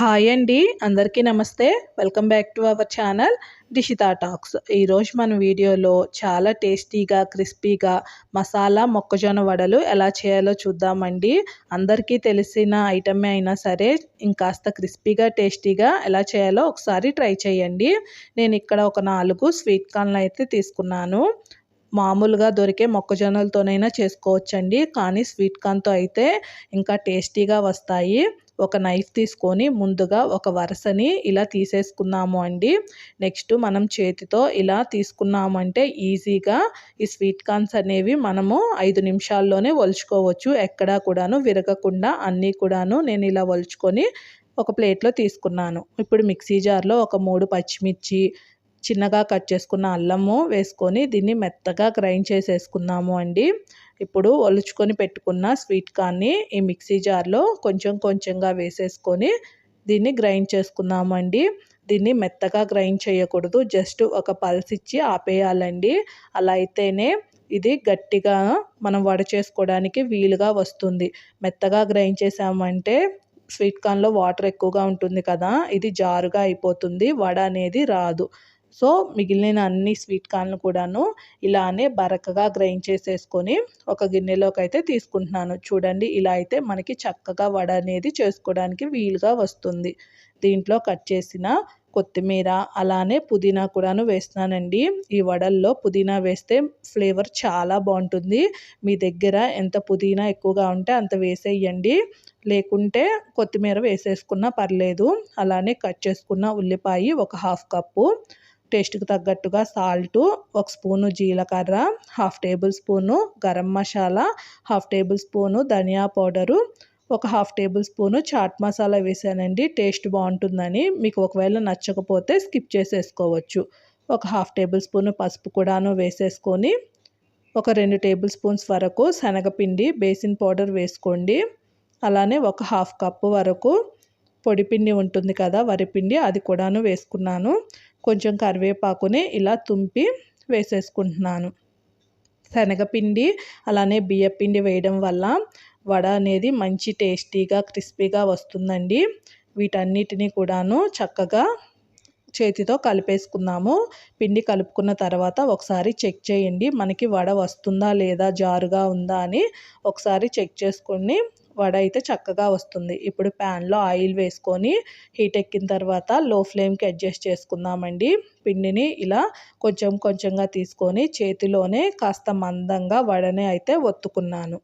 Hi అండి అందరికీ నమస్తే. Welcome back to our channel Dishitha talks ఈరోజు మన వీడియోలో చాలా టేస్టీగా క్రిస్పీగా మసాలా మొక్కజొన్న వడలు ఎలా చేయాలో చూద్దామండి. అందరికీ తెలిసిన ఐటమే అయినా సరే ఇంకాస్త క్రిస్పీగా టేస్టీగా ఎలా చేయాలో ఒకసారి ట్రై చేయండి. నేను ఇక్కడ ఒక నాలుగు స్వీట్ కార్న్లు అయితే తీసుకున్నాను. మామూలుగా దొరికే మొక్కజొన్నలతోనైనా చేసుకోవచ్చండి. కానీ స్వీట్ కార్న్తో అయితే ఇంకా టేస్టీగా వస్తాయి. ఒక నైఫ్ తీసుకొని ముందుగా ఒక వరుసని ఇలా తీసేసుకున్నాము అండి. నెక్స్ట్ మనం చేతితో ఇలా తీసుకున్నామంటే ఈజీగా ఈ స్వీట్ కార్న్స్ అనేవి మనము ఐదు నిమిషాల్లోనే వలుచుకోవచ్చు. ఎక్కడా కూడాను విరగకుండా అన్నీ కూడాను నేను ఇలా వలుచుకొని ఒక ప్లేట్లో తీసుకున్నాను. ఇప్పుడు మిక్సీ జార్లో ఒక మూడు పచ్చిమిర్చి చిన్నగా కట్ చేసుకున్న అల్లము వేసుకొని దీన్ని మెత్తగా గ్రైండ్ చేసేసుకున్నాము అండి. ఇప్పుడు ఒలుచుకొని పెట్టుకున్న స్వీట్ కార్న్ని ఈ మిక్సీ జార్లో కొంచెం కొంచెంగా వేసేసుకొని దీన్ని గ్రైండ్ చేసుకుందామండి. దీన్ని మెత్తగా గ్రైండ్ చేయకూడదు. జస్ట్ ఒక పల్స్ ఇచ్చి ఆపేయాలండి. అలా అయితేనే ఇది గట్టిగా మనం వడ చేసుకోవడానికి వీలుగా వస్తుంది. మెత్తగా గ్రైండ్ చేసామంటే స్వీట్ కార్న్లో వాటర్ ఎక్కువగా ఉంటుంది కదా ఇది జారుగా అయిపోతుంది. వడ అనేది రాదు. సో మిగిలిన అన్ని స్వీట్ కార్న్లు కూడాను ఇలానే బరకగా గ్రైండ్ చేసేసుకొని ఒక గిన్నెలోకి అయితే తీసుకుంటున్నాను. చూడండి ఇలా అయితే మనకి చక్కగా వడ అనేది చేసుకోవడానికి వీలుగా వస్తుంది. దీంట్లో కట్ చేసిన కొత్తిమీర అలానే పుదీనా కూడాను వేస్తున్నానండి. ఈ వడల్లో పుదీనా వేస్తే ఫ్లేవర్ చాలా బాగుంటుంది. మీ దగ్గర ఎంత పుదీనా ఎక్కువగా ఉంటే అంత వేసేయండి లేకుంటే కొత్తిమీర వేసేసుకున్నా పర్లేదు. అలానే కట్ చేసుకున్న ఉల్లిపాయ ఒక హాఫ్ కప్పు. టేస్ట్కి తగ్గట్టుగా సాల్టు ఒక స్పూను జీలకర్ర half tablespoon garam masala half tablespoon ధనియా పౌడరు ఒక half tablespoon chaat masala వేసానండి టేస్ట్ బాగుంటుందని. మీకు ఒకవేళ నచ్చకపోతే స్కిప్ చేసేసుకోవచ్చు. ఒక హాఫ్ టేబుల్ స్పూను పసుపు కూడాను వేసేసుకొని ఒక రెండు టేబుల్ స్పూన్స్ వరకు శనగపిండి బేసిన్ పౌడర్ వేసుకోండి. అలానే ఒక హాఫ్ కప్పు వరకు పొడిపిండి ఉంటుంది కదా వరిపిండి అది కూడాను వేసుకున్నాను. కొంచెం కరివేపాకుని ఇలా తుంపి వేసేసుకుంటున్నాను. శనగపిండి అలానే బియ్యపిండి వేయడం వల్ల వడ అనేది మంచి టేస్టీగా క్రిస్పీగా వస్తుందండి. వీటన్నిటిని కూడాను చక్కగా చేతితో కలిపేసుకుందాము. పిండి కలుపుకున్న తర్వాత ఒకసారి చెక్ చేయండి. మనకి వడ వస్తుందా లేదా జారుగా ఉందా అని ఒకసారి చెక్ చేసుకుని వడ అయితే చక్కగా వస్తుంది. ఇప్పుడు ప్యాన్లో ఆయిల్ వేసుకొని హీట్ ఎక్కిన తర్వాత లో ఫ్లేమ్కి అడ్జస్ట్ చేసుకుందామండి. పిండిని ఇలా కొంచెం కొంచెంగా తీసుకొని చేతిలోనే కాస్త మందంగా వడని అయితే ఒత్తుకున్నాను.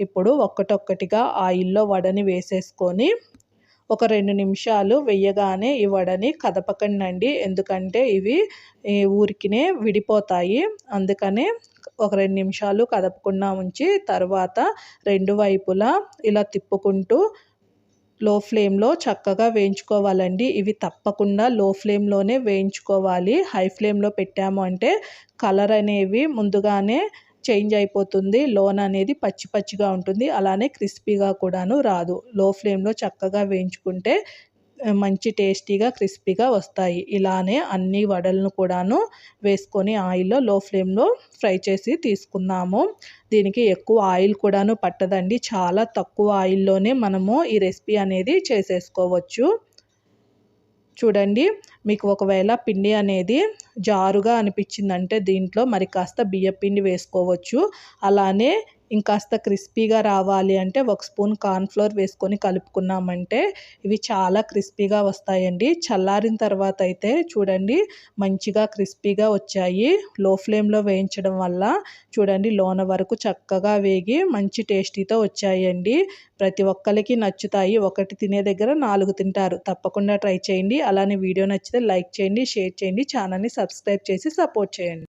ఇప్పుడు ఒక్కటొక్కటిగా ఆయిల్లో వడని వేసేసుకొని ఒక రెండు నిమిషాలు వెయ్యగానే ఈ వడని కదపకండి ఎందుకంటే ఇవి ఊరికినే విడిపోతాయి. అందుకనే ఒక రెండు నిమిషాలు కదపకుండా ఉంచి తర్వాత రెండు వైపులా ఇలా తిప్పుకుంటూ లో ఫ్లేమ్లో చక్కగా వేయించుకోవాలండి. ఇవి తప్పకుండా లో ఫ్లేమ్లోనే వేయించుకోవాలి. హై ఫ్లేమ్లో పెట్టాము అంటే కలర్ అనేవి ముందుగానే చేంజ్ అయిపోతుంది. లోన్ అనేది పచ్చి పచ్చిగా ఉంటుంది. అలానే క్రిస్పీగా కూడాను రాదు. లో ఫ్లేమ్లో చక్కగా వేయించుకుంటే మంచి టేస్టీగా క్రిస్పీగా వస్తాయి. ఇలానే అన్ని వడలను కూడాను వేసుకొని ఆయిల్లో లో ఫ్లేమ్లో ఫ్రై చేసి తీసుకున్నాము దీనికి ఎక్కువ ఆయిల్ కూడాను పట్టదండి. చాలా తక్కువ ఆయిల్లోనే మనము ఈ రెసిపీ అనేది చేసేసుకోవచ్చు. చూడండి. మీకు ఒకవేళ పిండి అనేది జారుగా అనిపించిందంటే దీంట్లో మరి కాస్త బియ్యపిండి వేసుకోవచ్చు. అలానే ఇంకాస్త క్రిస్పీగా రావాలి అంటే ఒక స్పూన్ కార్న్ఫ్లోర్ వేసుకొని కలుపుకున్నామంటే ఇవి చాలా క్రిస్పీగా వస్తాయండి. చల్లారిన తర్వాత అయితే చూడండి మంచిగా క్రిస్పీగా వచ్చాయి. లో ఫ్లేమ్లో వేయించడం వల్ల చూడండి లోన వరకు చక్కగా వేగి మంచి టేస్టీతో వచ్చాయండి. ప్రతి ఒక్కరికి నచ్చుతాయి. ఒకటి తినే దగ్గర నాలుగు తింటారు. తప్పకుండా ట్రై చేయండి. అలానే వీడియో నచ్చితే లైక్ చేయండి షేర్ చేయండి ఛానల్ని సబ్స్క్రైబ్ చేసి సపోర్ట్ చేయండి.